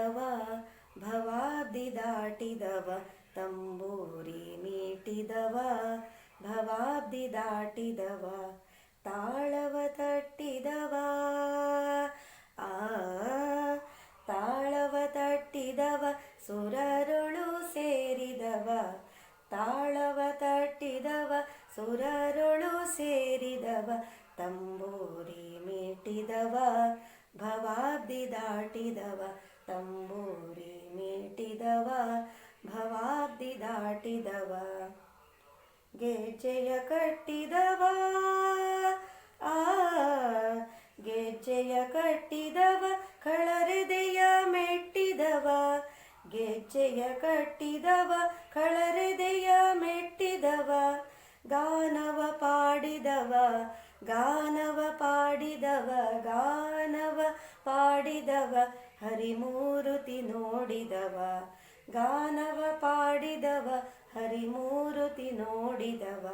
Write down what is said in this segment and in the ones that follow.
ಮೀಟಿದವ ಭವಾಬ್ದಿ ದಾಟಿದವ ತಂಬೂರಿ ಮೀಟಿದವ ಭವಾಬ್ದಿ ದಾಟಿದವ ತಾಳವ ತಟ್ಟಿದವ. ಆ, ತಾಳವ ತಟ್ಟಿದವ, ಸುರರುಳು ಸೇರಿದವ. ತಾಳವ ತಟ್ಟಿದವ, ಸುರರುಳು ಸೇರಿದವ, ತಂಬೂರಿ ಮೀಟಿದವ ಭವಾಬ್ದಿ ದಾಟಿದವ ತಂಬೂರಿ ಮೀಟಿದವ ಭವಾಬ್ದಿ ದಾಟಿದವ, ಗೆಜ್ಜೆಯ ಕಟ್ಟಿದವ. ಆ, ಗೆಜ್ಜೆಯ ಕಟ್ಟಿದವ, ಕಳರೆದೆಯ ಮೆಟ್ಟಿದವ. ಗೆಜ್ಜೆಯ ಕಟ್ಟಿದವ, ಕಳರೆದೆಯ ಮೆಟ್ಟಿದವ. ಗಾನವ ಪಾಡಿದವ ಗಾನವ ಪಾಡಿದವ, ಗಾನವ ಪಾಡಿದವ ಹರಿಮೂರುತಿ ನೋಡಿದವ ಗಾನವ ಪಾಡಿದವ ಹರಿಮೂರುತಿ ನೋಡಿದವ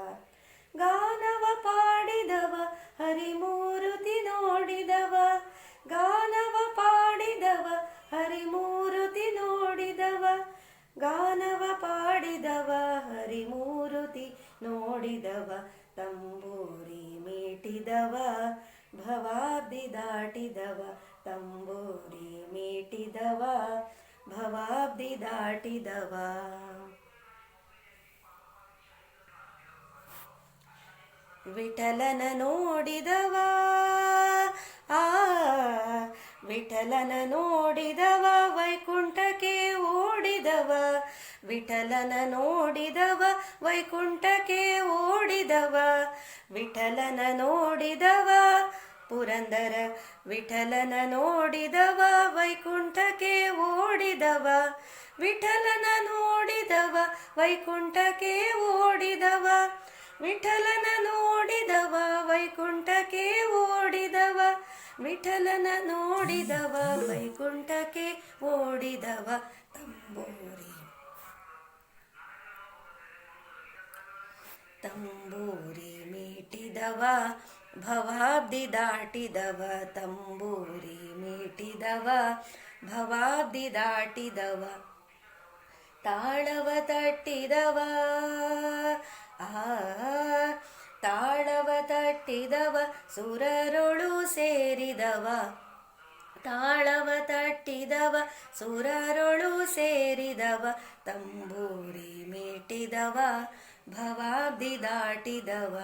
ಗಾನವ ಪಾಡಿದವ ಹರಿಮೂರುತಿ ನೋಡಿದವ ಗಾನವ ಪಾಡಿದವ ಹರಿಮೂರುತಿ ನೋಡಿದವ ಗಾನವ ಪಾಡಿದವ ಹರಿಮೂರುತಿ ನೋಡಿದವ ತಂಬೂರಿ ಮೀಟಿದವ ಭವಾಬ್ದಿ ದಾಟಿದವ ತಂಬೂರಿ ಮೀಟಿದವ ಭವಾಬ್ದಿ ದಾಟಿದವ ವಿಠಲನ ನೋಡಿದವ, ಆ, ವಿಠಲನ ನೋಡಿದವ, ವೈಕುಂಠಕ್ಕೆ ಓಡಿದವ. ವಿಠಲನ ನೋಡಿದವ, ವೈಕುಂಠಕ್ಕೆ ಓಡಿದವ. ವಿಠಲನ ನೋಡಿದವ ಪುರಂದರ ವಿಠಲನ ನೋಡಿದವ, ವೈಕುಂಠಕ್ಕೆ ಓಡಿದವ, ವಿಠಲನ ನೋಡಿದವ, ವೈಕುಂಠಕ್ಕೆ ಓಡಿದವ, ವಿಠಲನ ನೋಡಿದವ, ವೈಕುಂಠಕ್ಕೆ ಓಡಿದವ, ವಿಠಲನ ನೋಡಿದವ, ವೈಕುಂಠಕ್ಕೆ ಓಡಿದವ, ತಂಬೂರಿ. ತಂಬೂರಿ ಮೀಟಿದವ ಭವಾಬ್ದಿ ದಾಟಿದವ ತಂಬೂರಿ ಮೀಟಿದವ ಭವಾಬ್ದಿ ದಾಟಿದವ ತಾಳವ ತಟ್ಟಿದವ. ಆ, ತಾಳವ ತಟ್ಟಿದವ, ಸುರರೊಳು ಸೇರಿದವ. ತಾಳವ ತಟ್ಟಿದವ, ಸುರರೊಳು ಸೇರಿದವ. ತಂಬೂರಿ ಮೀಟಿದವ ಭವಾಬ್ದಿ ದಾಟಿದವ